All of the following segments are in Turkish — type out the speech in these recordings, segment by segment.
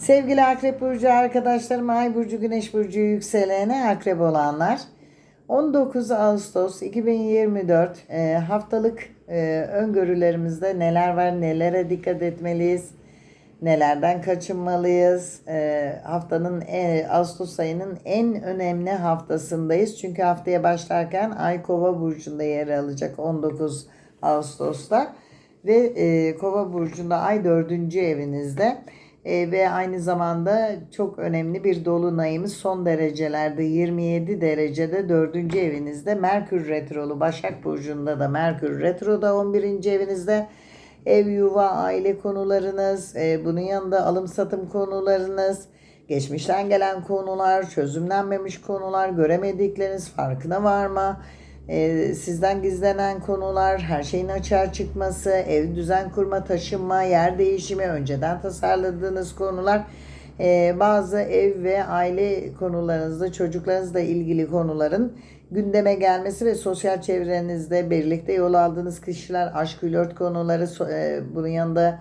Sevgili Akrep Burcu arkadaşlarım, Ay Burcu, Güneş Burcu yükselene Akrep olanlar. 19 Ağustos 2024 e, haftalık e, öngörülerimizde neler var, nelere dikkat etmeliyiz, nelerden kaçınmalıyız. E, haftanın Ağustos ayının en önemli haftasındayız. Çünkü haftaya başlarken Ay Kova Burcu'nda yer alacak 19 Ağustos'ta. Ve Kova Burcu'nda Ay 4. evinizde. E, ve aynı zamanda çok önemli bir dolunayımız son derecelerde 27 derecede 4. evinizde Merkür Retrolu Başak Burcu'nda da Merkür Retro'da 11. evinizde ev yuva aile konularınız e, bunun yanında alım satım konularınız geçmişten gelen konular çözümlenmemiş konular göremedikleriniz farkına varma e, sizden gizlenen konular, her şeyin açığa çıkması, ev düzen kurma, taşınma, yer değişimi, önceden tasarladığınız konular, e, bazı ev ve aile konularınızda, çocuklarınızla ilgili konuların gündeme gelmesi ve sosyal çevrenizde birlikte yol aldığınız kişiler, aşk flört konuları, e, bunun yanında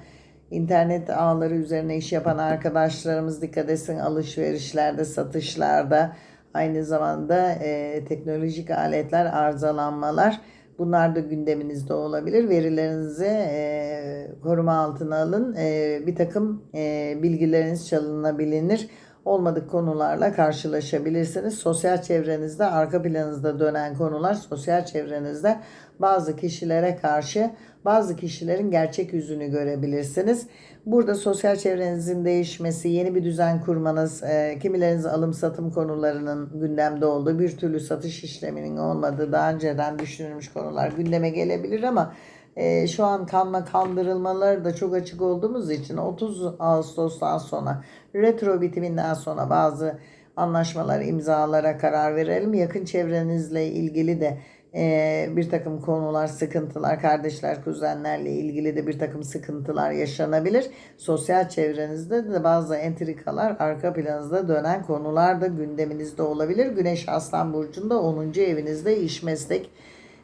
internet ağları üzerine iş yapan arkadaşlarımız dikkat etsin alışverişlerde, satışlarda, Aynı zamanda e, teknolojik aletler, arızalanmalar bunlar da gündeminizde olabilir. Verilerinizi e, koruma altına alın. E, bir takım e, bilgileriniz çalınabilir. Olmadık konularla karşılaşabilirsiniz. Sosyal çevrenizde arka planınızda dönen konular sosyal çevrenizde bazı kişilere karşı bazı kişilerin gerçek yüzünü görebilirsiniz. Burada sosyal çevrenizin değişmesi, yeni bir düzen kurmanız, e, kimileriniz alım satım konularının gündemde olduğu, bir türlü satış işleminin olmadığı, daha önceden düşünülmüş konular gündeme gelebilir ama e, şu an kanma kandırılmaları da çok açık olduğumuz için 30 Ağustos'tan sonra retro bitiminden sonra bazı anlaşmalar imzalara karar verelim. Yakın çevrenizle ilgili de e, bir takım konular, sıkıntılar, kardeşler, kuzenlerle ilgili de bir takım sıkıntılar yaşanabilir. Sosyal çevrenizde de bazı entrikalar, arka planınızda dönen konular da gündeminizde olabilir. Güneş Aslan Burcu'nda 10. evinizde iş, meslek,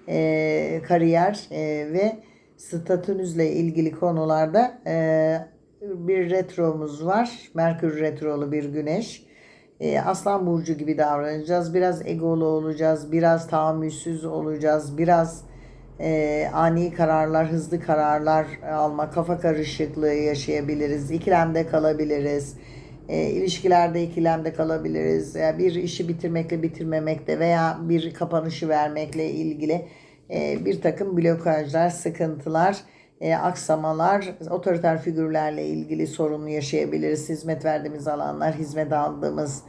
e, kariyer e, ve statünüzle ilgili konularda e, bir retromuz var. Merkür retrolu bir güneş. E, Aslan Burcu gibi davranacağız. Biraz egolu olacağız. Biraz tahammülsüz olacağız. Biraz e, ani kararlar, hızlı kararlar alma, kafa karışıklığı yaşayabiliriz. İkilemde kalabiliriz. E, ilişkilerde ikilemde kalabiliriz. Yani bir işi bitirmekle bitirmemekle veya bir kapanışı vermekle ilgili e, bir takım blokajlar, sıkıntılar, e, aksamalar, otoriter figürlerle ilgili sorun yaşayabiliriz. Hizmet verdiğimiz alanlar, hizmet aldığımız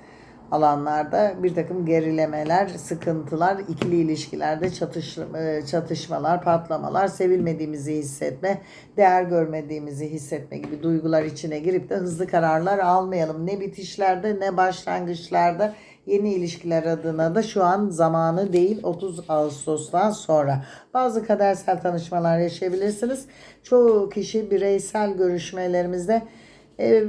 alanlarda bir takım gerilemeler, sıkıntılar, ikili ilişkilerde çatış, e, çatışmalar, patlamalar, sevilmediğimizi hissetme, değer görmediğimizi hissetme gibi duygular içine girip de hızlı kararlar almayalım. Ne bitişlerde ne başlangıçlarda yeni ilişkiler adına da şu an zamanı değil 30 Ağustos'tan sonra. Bazı kadersel tanışmalar yaşayabilirsiniz. Çoğu kişi bireysel görüşmelerimizde e,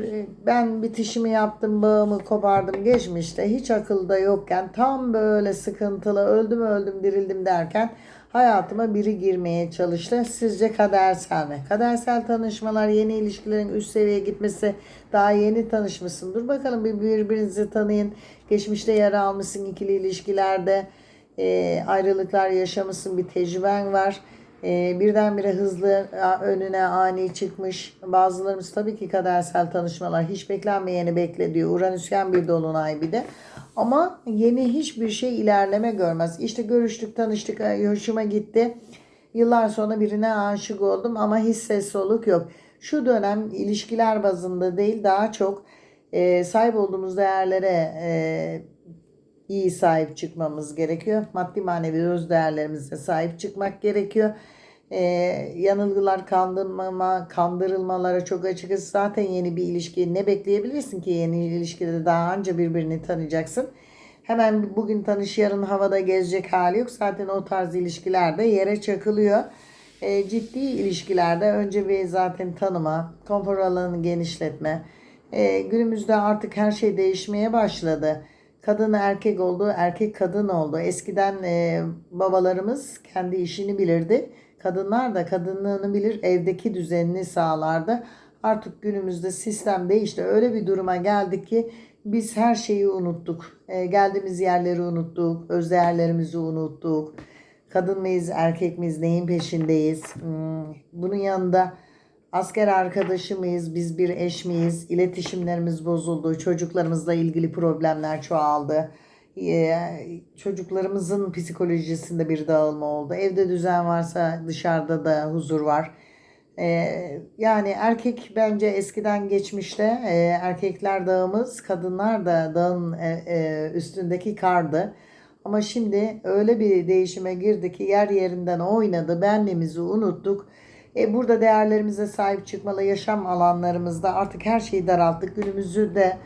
ben bitişimi yaptım, bağımı kopardım geçmişte hiç akılda yokken tam böyle sıkıntılı öldüm öldüm dirildim derken hayatıma biri girmeye çalıştı. Sizce kadersel mi? Kadersel tanışmalar, yeni ilişkilerin üst seviyeye gitmesi, daha yeni tanışmışsın. Dur bakalım bir birbirinizi tanıyın. Geçmişte yara almışsın ikili ilişkilerde. E, ayrılıklar yaşamışsın, bir tecrüben var. E, birdenbire hızlı önüne ani çıkmış. Bazılarımız tabii ki kadersel tanışmalar hiç beklenmeyeni bekle diyor. Uranüsyen bir dolunay bir de. Ama yeni hiçbir şey ilerleme görmez. İşte görüştük, tanıştık, hoşuma gitti. Yıllar sonra birine aşık oldum ama hiç soluk yok. Şu dönem ilişkiler bazında değil daha çok e, sahip olduğumuz değerlere e, iyi sahip çıkmamız gerekiyor. Maddi manevi öz değerlerimize sahip çıkmak gerekiyor. Ee, yanılgılar, kandırmama, kandırılmalara çok açıkız. Zaten yeni bir ilişki ne bekleyebilirsin ki yeni ilişkide daha önce birbirini tanıyacaksın. Hemen bugün tanış yarın havada gezecek hali yok. Zaten o tarz ilişkilerde yere çakılıyor. Ee, ciddi ilişkilerde önce bir zaten tanıma, konfor alanını genişletme. Ee, günümüzde artık her şey değişmeye başladı kadın erkek oldu, erkek kadın oldu. Eskiden e, babalarımız kendi işini bilirdi. Kadınlar da kadınlığını bilir, evdeki düzenini sağlardı. Artık günümüzde sistem değişti. Öyle bir duruma geldik ki biz her şeyi unuttuk. E, geldiğimiz yerleri unuttuk. Öz değerlerimizi unuttuk. Kadın mıyız, erkek miyiz, neyin peşindeyiz? Hmm, Bunun yanında asker arkadaşı mıyız, biz bir eş miyiz? İletişimlerimiz bozuldu. Çocuklarımızla ilgili problemler çoğaldı. Ee, Çocuklarımızın psikolojisinde bir dağılma oldu. Evde düzen varsa dışarıda da huzur var. Ee, yani erkek bence eskiden geçmişte e, erkekler dağımız, kadınlar da dağın e, e, üstündeki kardı. Ama şimdi öyle bir değişime girdi ki yer yerinden oynadı, benliğimizi unuttuk. E, burada değerlerimize sahip çıkmalı, yaşam alanlarımızda artık her şeyi daralttık. Günümüzü de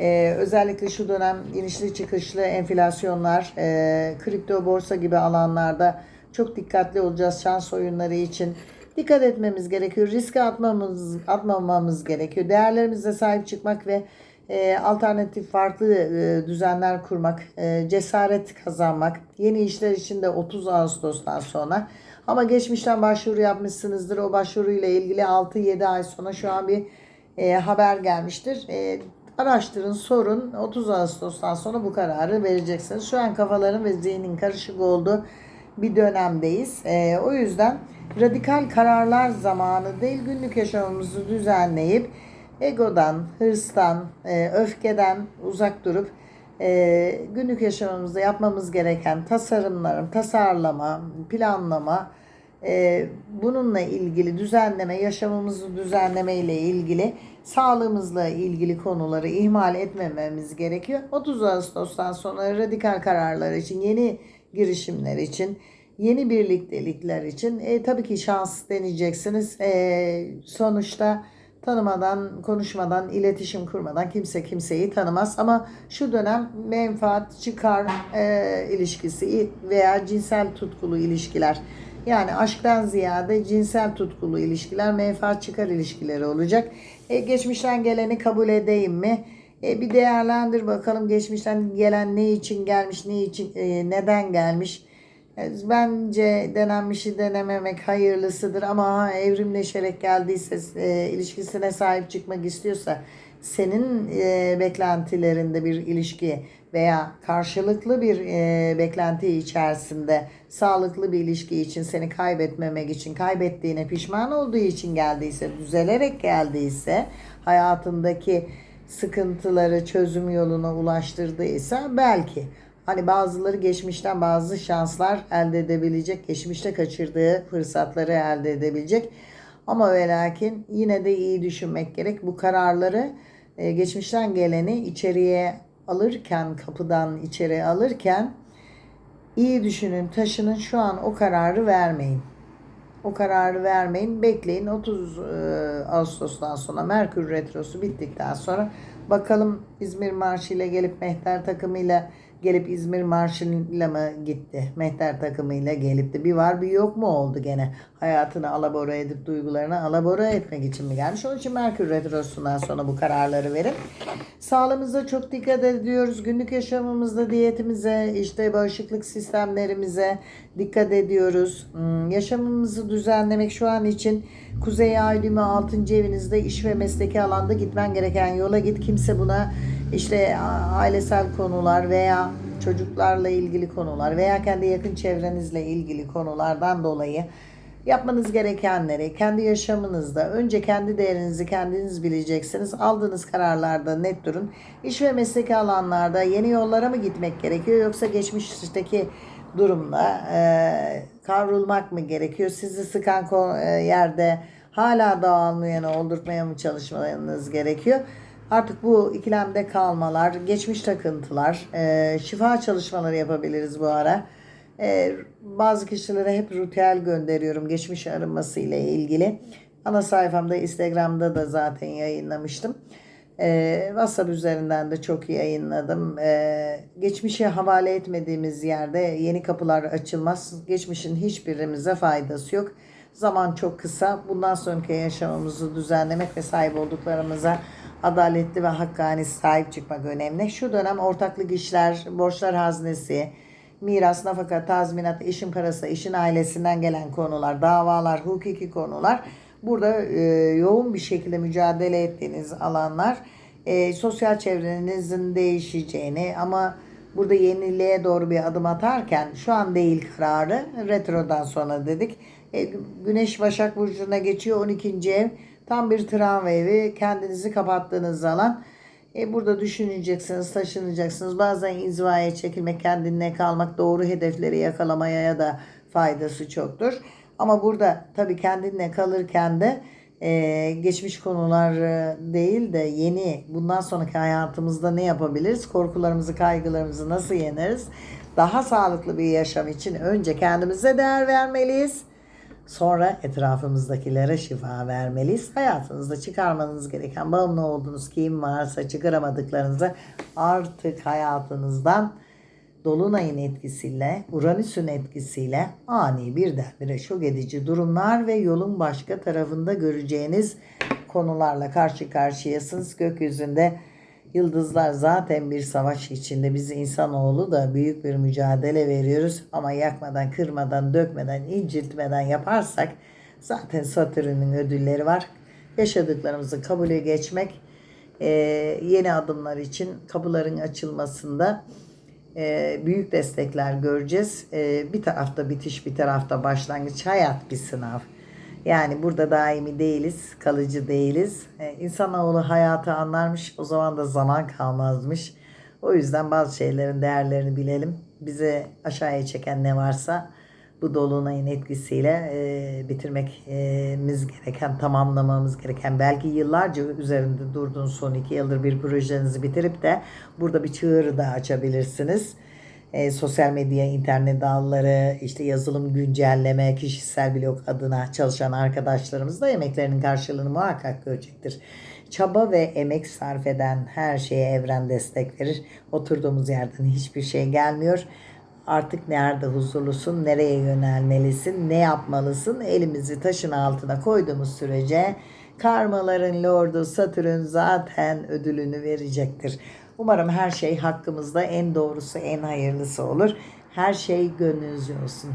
e, özellikle şu dönem inişli çıkışlı enflasyonlar, e, kripto borsa gibi alanlarda çok dikkatli olacağız şans oyunları için. Dikkat etmemiz gerekiyor. Riske atmamız, atmamamız gerekiyor. Değerlerimize sahip çıkmak ve e, alternatif farklı e, düzenler kurmak, e, cesaret kazanmak. Yeni işler için de 30 Ağustos'tan sonra. Ama geçmişten başvuru yapmışsınızdır. O başvuruyla ilgili 6-7 ay sonra şu an bir e, haber gelmiştir. E, araştırın, sorun. 30 Ağustos'tan sonra bu kararı vereceksiniz. Şu an kafaların ve zihnin karışık olduğu bir dönemdeyiz. E, o yüzden radikal kararlar zamanı değil günlük yaşamımızı düzenleyip egodan, hırstan, e, öfkeden uzak durup e, günlük yaşamımızda yapmamız gereken tasarımların, tasarlama, planlama, e, bununla ilgili düzenleme, yaşamımızı düzenleme ile ilgili sağlığımızla ilgili konuları ihmal etmememiz gerekiyor. 30 Ağustos'tan sonra radikal kararlar için, yeni girişimler için, yeni birliktelikler için e, tabii ki şans deneyeceksiniz. E, sonuçta tanımadan, konuşmadan, iletişim kurmadan kimse kimseyi tanımaz. Ama şu dönem menfaat, çıkar e, ilişkisi veya cinsel tutkulu ilişkiler. Yani aşktan ziyade cinsel tutkulu ilişkiler, menfaat çıkar ilişkileri olacak. E, geçmişten geleni kabul edeyim mi? E, bir değerlendir bakalım geçmişten gelen ne için gelmiş, ne için, e, neden gelmiş. Bence denenmişi denememek hayırlısıdır ama evrimleşerek geldiyse, e, ilişkisine sahip çıkmak istiyorsa, senin e, beklentilerinde bir ilişki veya karşılıklı bir e, beklenti içerisinde sağlıklı bir ilişki için seni kaybetmemek için, kaybettiğine pişman olduğu için geldiyse, düzelerek geldiyse, hayatındaki sıkıntıları çözüm yoluna ulaştırdıysa belki Hani bazıları geçmişten bazı şanslar elde edebilecek, geçmişte kaçırdığı fırsatları elde edebilecek. Ama ve lakin yine de iyi düşünmek gerek. Bu kararları e, geçmişten geleni içeriye alırken, kapıdan içeri alırken iyi düşünün, taşının şu an o kararı vermeyin. O kararı vermeyin. Bekleyin. 30 e, Ağustos'tan sonra Merkür Retrosu bittikten sonra bakalım İzmir Marşı ile gelip Mehter takımıyla gelip İzmir Marşı'yla mı gitti? Mehter takımıyla gelip de bir var bir yok mu oldu gene? Hayatını alabora edip duygularını alabora etmek için mi gelmiş? Onun için Merkür Retrosu'ndan sonra bu kararları verin. Sağlığımıza çok dikkat ediyoruz. Günlük yaşamımızda diyetimize, işte bağışıklık sistemlerimize dikkat ediyoruz. Hmm, Yaşamımızı düzenlemek şu an için Kuzey Ay düğümü 6. evinizde iş ve mesleki alanda gitmen gereken yola git. Kimse buna işte ailesel konular veya çocuklarla ilgili konular veya kendi yakın çevrenizle ilgili konulardan dolayı yapmanız gerekenleri kendi yaşamınızda önce kendi değerinizi kendiniz bileceksiniz. Aldığınız kararlarda net durun. İş ve mesleki alanlarda yeni yollara mı gitmek gerekiyor yoksa geçmişteki durumla e, kavrulmak mı gerekiyor? Sizi sıkan e, yerde hala dağılmayanı oldurtmaya mı çalışmanız gerekiyor? Artık bu ikilemde kalmalar, geçmiş takıntılar, e, şifa çalışmaları yapabiliriz bu ara. E, bazı kişilere hep ritüel gönderiyorum geçmiş arınması ile ilgili. Ana sayfamda Instagram'da da zaten yayınlamıştım. E, WhatsApp üzerinden de çok yayınladım. E, geçmişe havale etmediğimiz yerde yeni kapılar açılmaz. Geçmişin hiçbirimize faydası yok. Zaman çok kısa. Bundan sonraki yaşamımızı düzenlemek ve sahip olduklarımıza adaletli ve hakkani sahip çıkmak önemli. Şu dönem ortaklık işler, borçlar haznesi, miras, nafaka, tazminat, işin parası, işin ailesinden gelen konular, davalar, hukuki konular Burada e, yoğun bir şekilde mücadele ettiğiniz alanlar e, sosyal çevrenizin değişeceğini ama burada yeniliğe doğru bir adım atarken şu an değil kararı retrodan sonra dedik. E, Güneş Başak Burcu'na geçiyor 12. ev. Tam bir travma evi. Kendinizi kapattığınız alan. E, burada düşüneceksiniz, taşınacaksınız. Bazen inzivaya çekilmek, kendine kalmak, doğru hedefleri yakalamaya ya da faydası çoktur. Ama burada tabii kendine kalırken de e, geçmiş konular e, değil de yeni bundan sonraki hayatımızda ne yapabiliriz? Korkularımızı, kaygılarımızı nasıl yeneriz? Daha sağlıklı bir yaşam için önce kendimize değer vermeliyiz. Sonra etrafımızdakilere şifa vermeliyiz. Hayatınızda çıkarmanız gereken bağımlı olduğunuz kim varsa çıkaramadıklarınızı artık hayatınızdan Dolunay'ın etkisiyle, Uranüs'ün etkisiyle ani birdenbire şok edici durumlar ve yolun başka tarafında göreceğiniz konularla karşı karşıyasınız. Gökyüzünde yıldızlar zaten bir savaş içinde. Biz insanoğlu da büyük bir mücadele veriyoruz. Ama yakmadan, kırmadan, dökmeden, incitmeden yaparsak zaten Satürn'ün ödülleri var. Yaşadıklarımızı kabule geçmek, e, yeni adımlar için kapıların açılmasında e, büyük destekler göreceğiz. E, bir tarafta bitiş, bir tarafta başlangıç. Hayat bir sınav. Yani burada daimi değiliz, kalıcı değiliz. E, insanoğlu hayatı anlarmış, o zaman da zaman kalmazmış. O yüzden bazı şeylerin değerlerini bilelim. Bize aşağıya çeken ne varsa bu dolunayın etkisiyle e, bitirmemiz gereken, tamamlamamız gereken, belki yıllarca üzerinde durduğunuz son iki yıldır bir projenizi bitirip de burada bir çığırı da açabilirsiniz. E, sosyal medya, internet dalları, işte yazılım güncelleme, kişisel blog adına çalışan arkadaşlarımız da emeklerinin karşılığını muhakkak görecektir. Çaba ve emek sarf eden her şeye evren destek verir. Oturduğumuz yerden hiçbir şey gelmiyor. Artık nerede huzurlusun, nereye yönelmelisin, ne yapmalısın? Elimizi taşın altına koyduğumuz sürece karmaların lordu Satürn zaten ödülünü verecektir. Umarım her şey hakkımızda en doğrusu, en hayırlısı olur. Her şey gönlünüzce olsun.